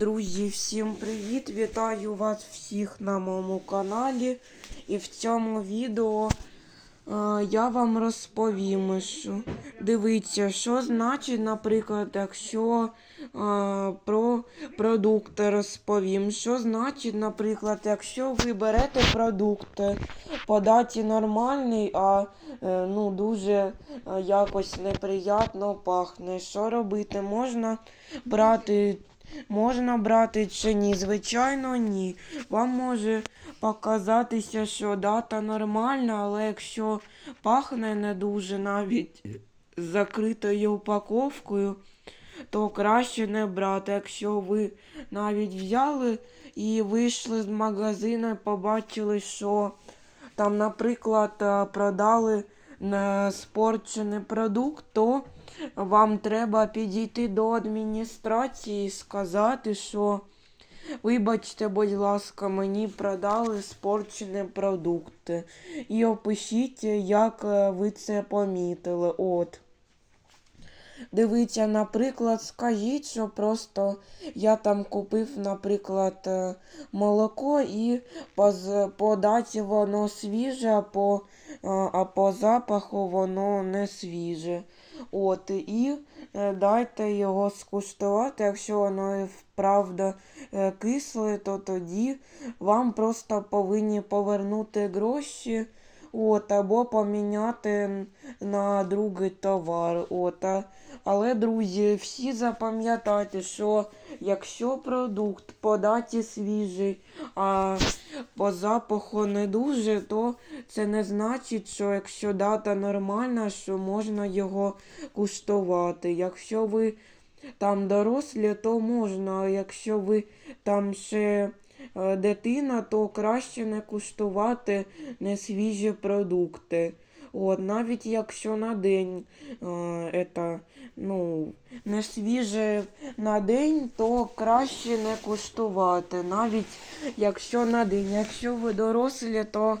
Друзі, всім привіт! Вітаю вас всіх на моєму каналі. І в цьому відео е, я вам розповім, що дивіться, що значить, наприклад, якщо е, про продукти розповім. Що значить, наприклад, якщо ви берете продукти по даті нормальний, а е, ну дуже е, якось неприятно пахне. Що робити? Можна брати Можна брати чи ні? Звичайно, ні. Вам може показатися, що дата нормальна, але якщо пахне не дуже навіть закритою упаковкою, то краще не брати. Якщо ви навіть взяли і вийшли з магазину, і побачили, що там, наприклад, продали не спорчений продукт, то вам треба підійти до адміністрації і сказати, що вибачте, будь ласка, мені продали спорчені продукти. І опишіть, як е, ви це помітили. От. Дивіться, наприклад, скажіть, що просто я там купив, наприклад, е, молоко і по, по воно свіже, а по, е, а по запаху воно не свіже. От, і е, дайте його скуштувати. Якщо воно і вправда е, кисле, то тоді вам просто повинні повернути гроші. От, або поміняти на другий товар. От, але, друзі, всі запам'ятайте, що якщо продукт по даті свіжий, а по запаху не дуже, то це не значить, що якщо дата нормальна, що можна його куштувати. Якщо ви там дорослі, то можна, якщо ви там ще дитина, то краще не куштувати несвіжі продукти. От, навіть якщо на день е, это, ну, не свіже на день, то краще не куштувати. Навіть якщо на день. Якщо ви дорослі, то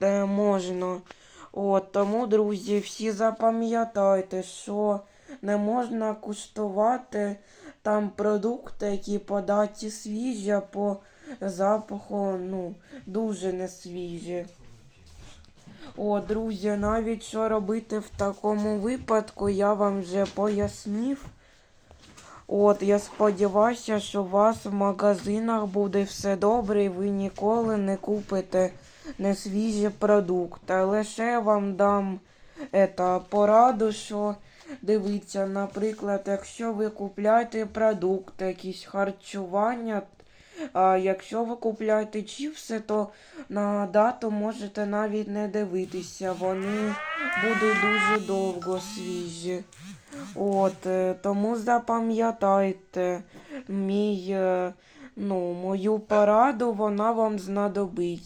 е, можна. От, тому, друзі, всі запам'ятайте, що не можна куштувати там продукти, які по даті свіжі, по запаху ну, дуже не свіжі. О, друзі, навіть що робити в такому випадку, я вам вже пояснив. От, я сподіваюся, що у вас в магазинах буде все добре і ви ніколи не купите несвіжі продукти. Лише вам дам ета, пораду, що дивіться, наприклад, якщо ви купляєте продукти, якісь харчування, а якщо ви купляєте чіпси, то на дату можете навіть не дивитися. Вони будуть дуже довго свіжі. От, е, тому запам'ятайте мій, е, ну, мою пораду, вона вам знадобиться.